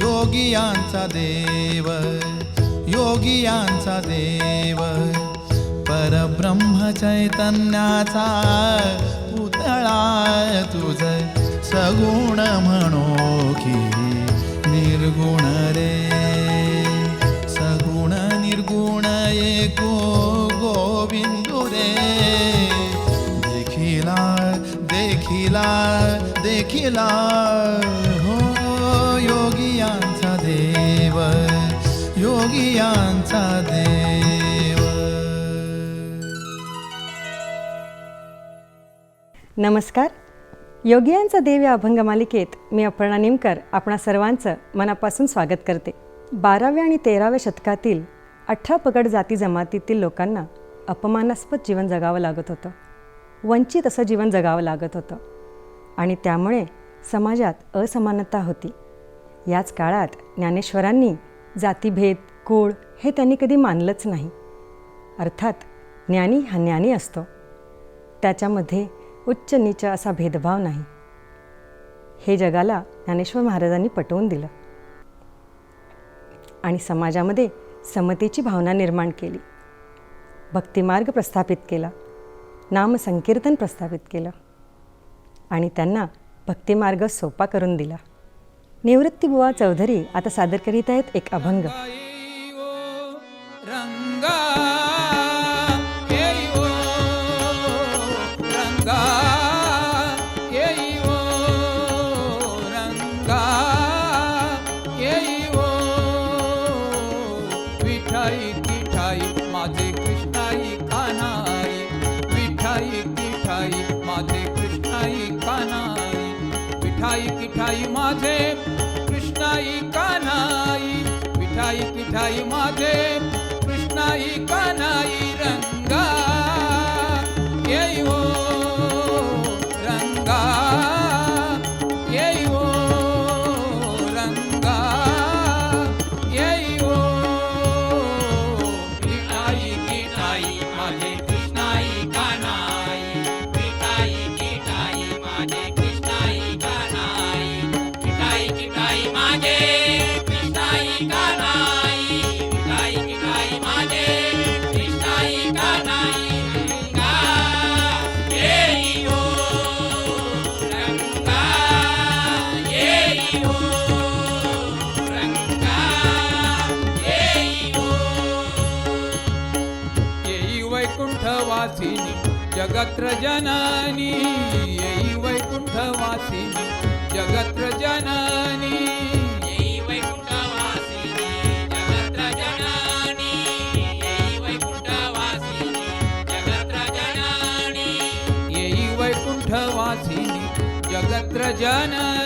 योगियांचा देव योगियांचा देव परब्रह्म चैतन्याचा पुतळा तुझ सगुण म्हणो की केला हो योगियांचा देव योगियांचा देव. नमस्कार. योगियांचा देव या अभंग मालिकेत मी अपर्णा निमकर आपणा सर्वांचं मनापासून स्वागत करते. बाराव्या आणि तेराव्या शतकातील अठरा पगड जाती जमातीतील लोकांना अपमानास्पद जीवन जगावं लागत होतं. वंचित असं जीवन जगावं लागत होतं. आणि त्यामुळे समाजात असमानता होती. याच काळात ज्ञानेश्वरांनी जातीभेद कुळ हे त्यांनी कधी मानलंच नाही. अर्थात ज्ञानी हा ज्ञानी असतो. त्याच्यामध्ये उच्च नीच असा भेदभाव नाही. हे जगाला ज्ञानेश्वर महाराजांनी पटवून दिलं. आणि समाजामध्ये समतेची भावना निर्माण केली. भक्तिमार्ग प्रस्थापित केला. नामसंकीर्तन प्रस्थापित केलं. आणि त्यांना भक्तिमार्ग सोपा करून दिला. निवृत्तीबुवा चौधरी आता सादर करीत आहेत एक अभंग. पिठाई पिठाई माझे कृष्णाई कानाई मिठाई पिठाई माझे कृष्णाई कानाई रंगा येई हो. जगत्र जननी येई वैकुंठवासिनी जगत्र जननी येई वैकुंठवासिनी जगत्र जननी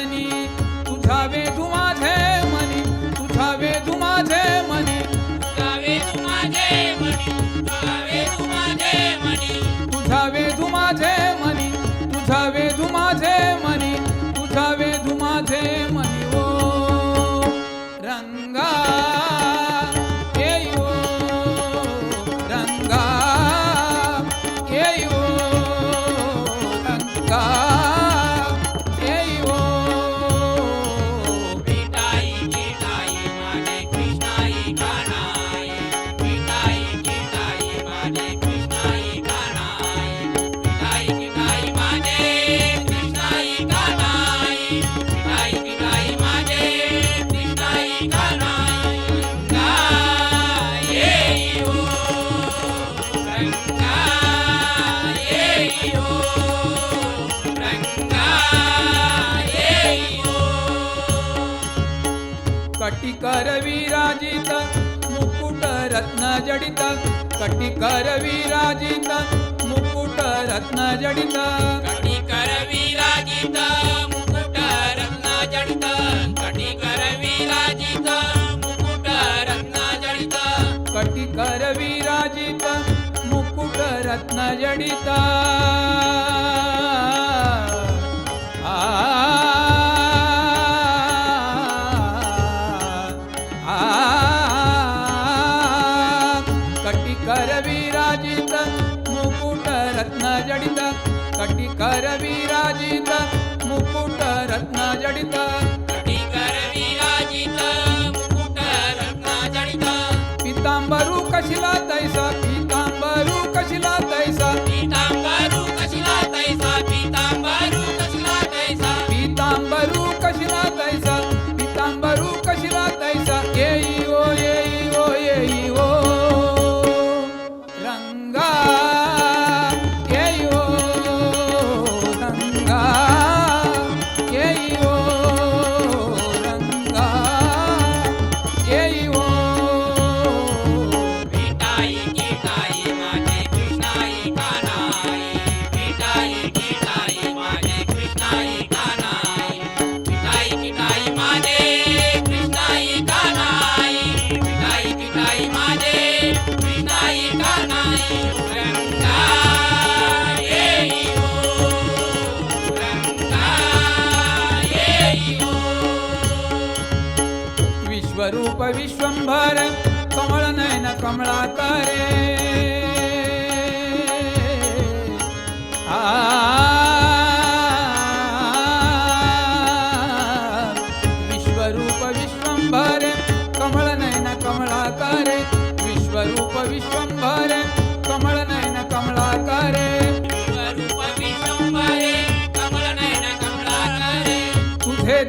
कटिकर विराजित मुकुट रत्न जडित कटिकर विराजित मुकुट रत्न जडित कटिकर विराजित मुकुट रत्न जडित कटिकर विराजित मुकुट रत्न जडित कटिकर विराजित मुकुट रत्न जडित कटिकर विराजित मुकुट रत्न जडित कटिकर विराजित मुकुट रत्न जडित. पितांबरू कशिला तैसा पितांबरू कशिला विश्वंभर कमल नयन कमला करे विश्वरूप विश्वंभर कमल नयन कमला करे विश्वरूप विश्वंभर कमल नयन कमला करे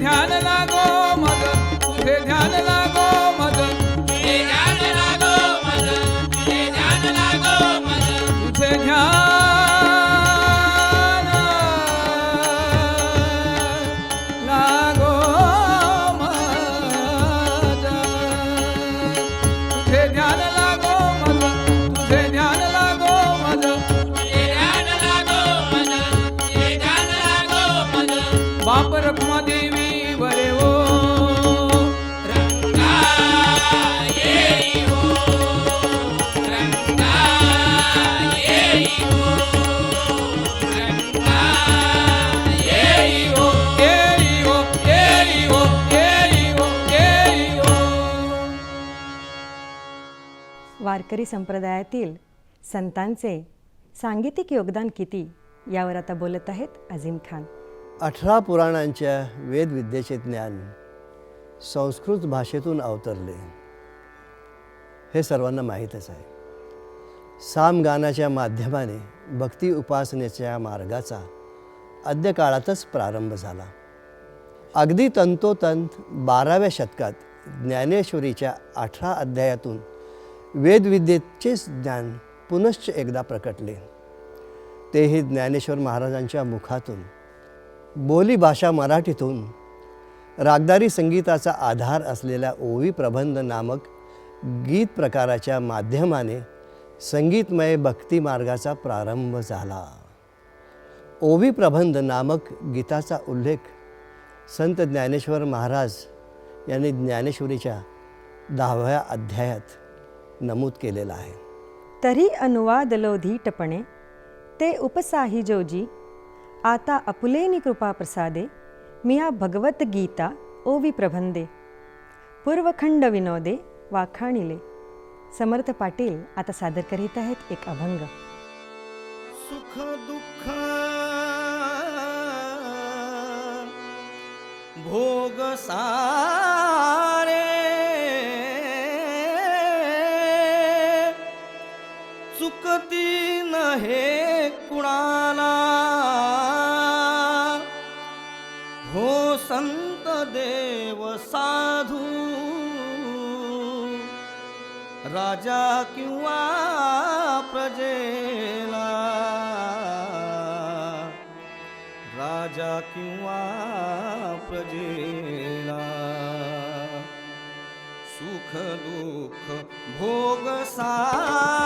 ध्यान लागो। वारकरी संप्रदायातील संतांचे सांगीतिक योगदान किती यावर आता बोलत आहेत अझीम खान. अठरा पुराणांच्या वेदविद्येचे ज्ञान संस्कृत भाषेतून अवतरले. हे सर्वांना माहीतच आहे. सामगानाच्या माध्यमाने भक्ती उपासनेच्या मार्गाचा अद्य काळातच प्रारंभ झाला. अगदी तंतोतंत बाराव्या शतकात ज्ञानेश्वरीच्या अठरा अध्यायातून वेदविद्येचेच ज्ञान पुनश्च एकदा प्रकटले. तेही ज्ञानेश्वर महाराजांच्या मुखातून. बोली भाषा मराठीतून. रागदारी संगीताचा आधार असलेल्या ओवी प्रबंध नामक गीत प्रकाराच्या माध्यमाने संगीतमय भक्ती मार्गाचा प्रारंभ झाला. ओवी प्रबंध नामक गीताचा उल्लेख संत ज्ञानेश्वर महाराज यांनी ज्ञानेश्वरीच्या दहाव्या अध्यायात नमूद केलेला आहे. तरी अनुवाद धीटपणे ते उपसाही जोजी आता अपुलेनी कृपा प्रसादे मिया भगवत गीता ओवी प्रबंधे पूर्वखंड विनोदे वाखाणिले. समर्थ पाटील आता सादर करीत आहेत एक अभंग. सुख दुःख भोग सारे हे कुणाला हो संत देव साधू, राजा किंवा प्रजेला? राजा किंवा प्रजेला? सुख दुःख भोग सारे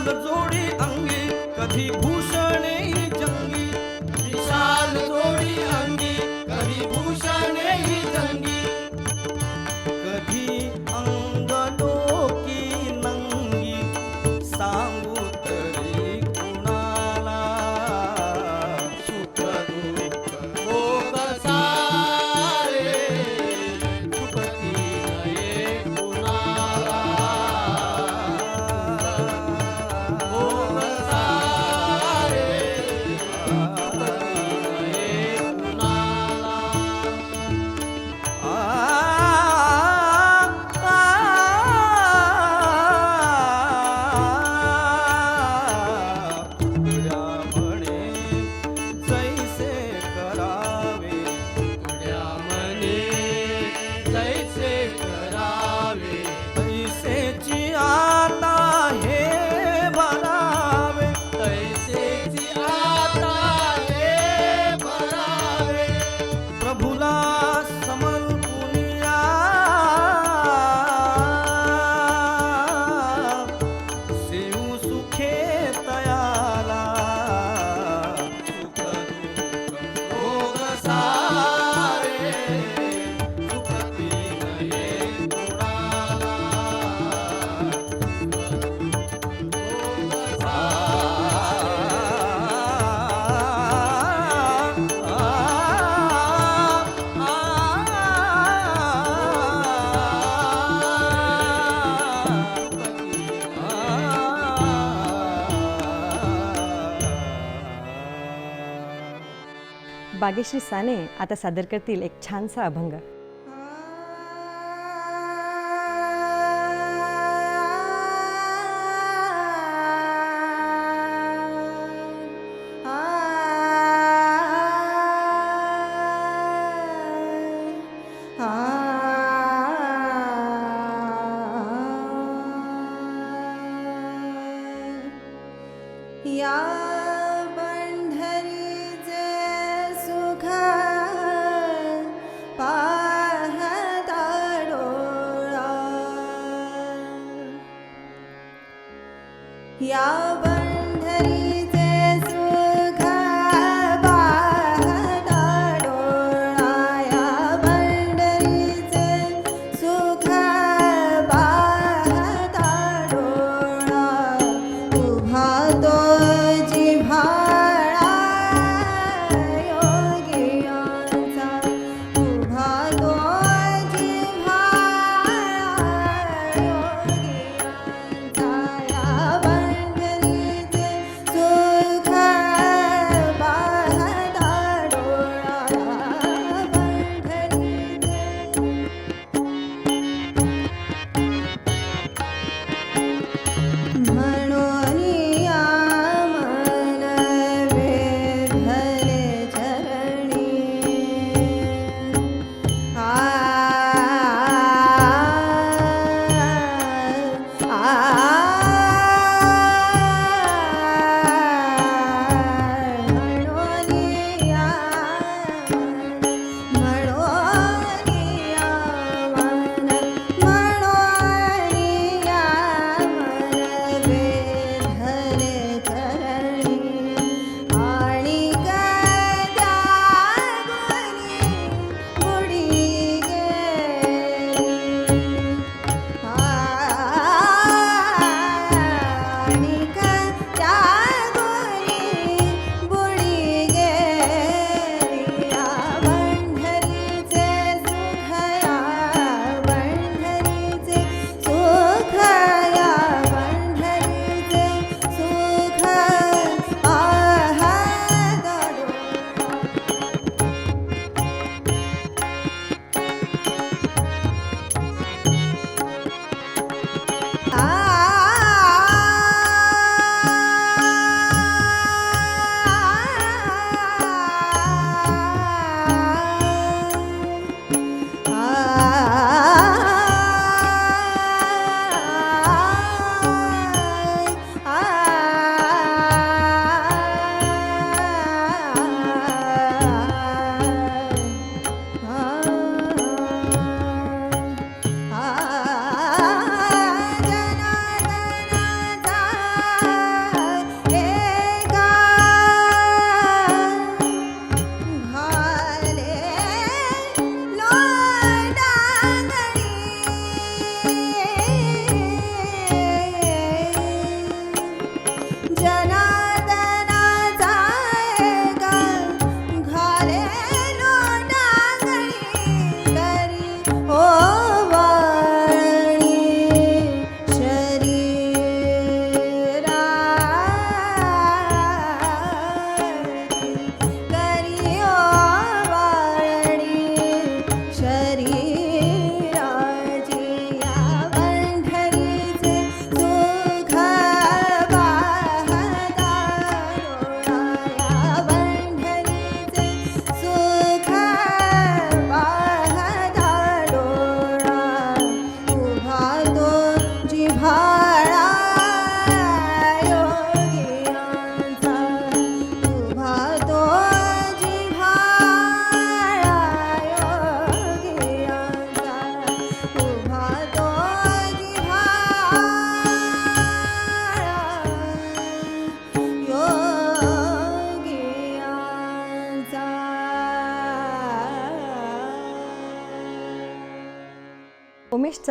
लाल जोडी अंगी कधी भूषण नागेश्री साने आता सादर करतील एक छानसा अभंग. या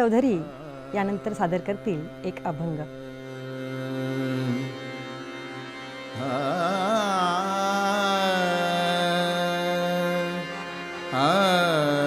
चौधरी यानंतर सादर करतील एक अभंग आ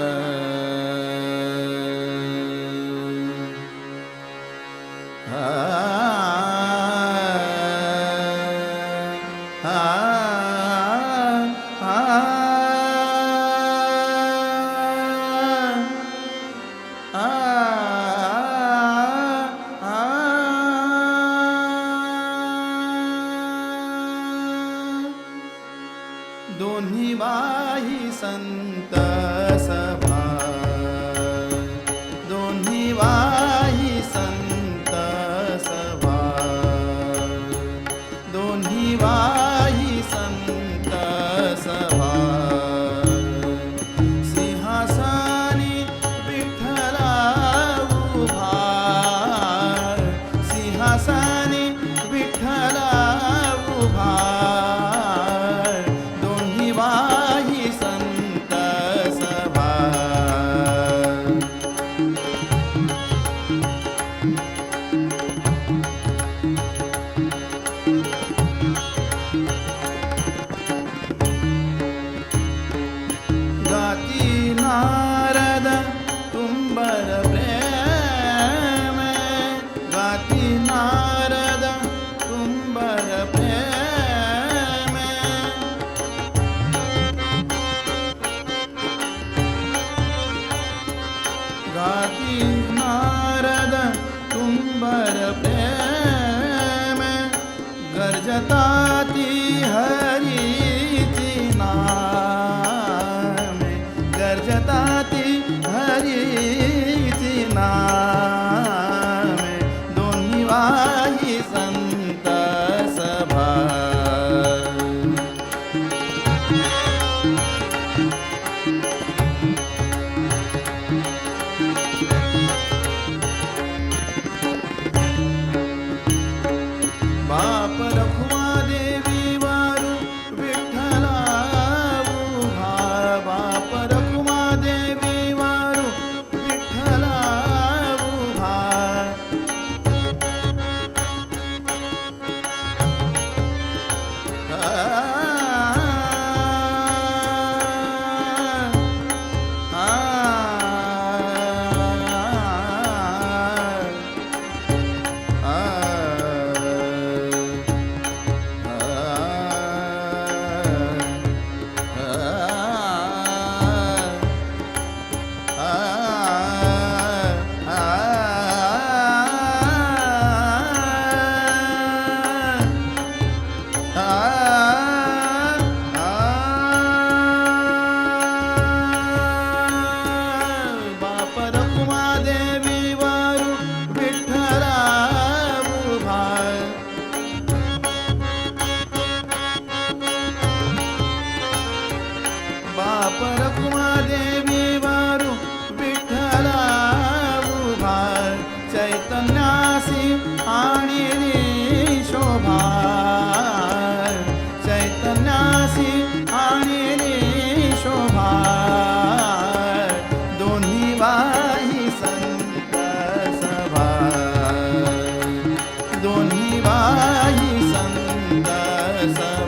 शता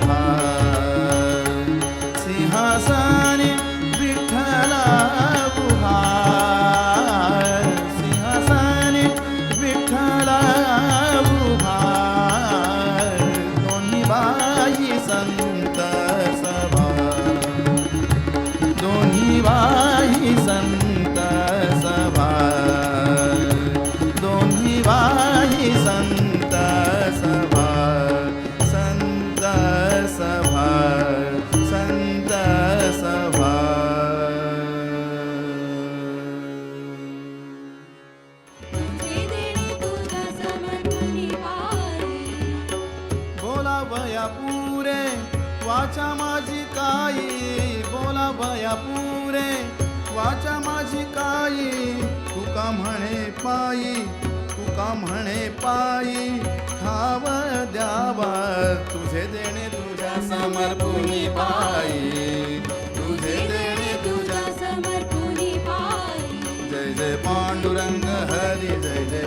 my भया पूरे वाचा माझी काई बोला भया पूरे वाचा माझी काई तुका म्हणे पायी तुका म्हणे पायी खाव द्यावा तुझे देणे तुझ्या समर्पुनी पायी तुझे देणे तुझ्या समर्पुनी पायी जय जय पांडुरंग हरी जय जय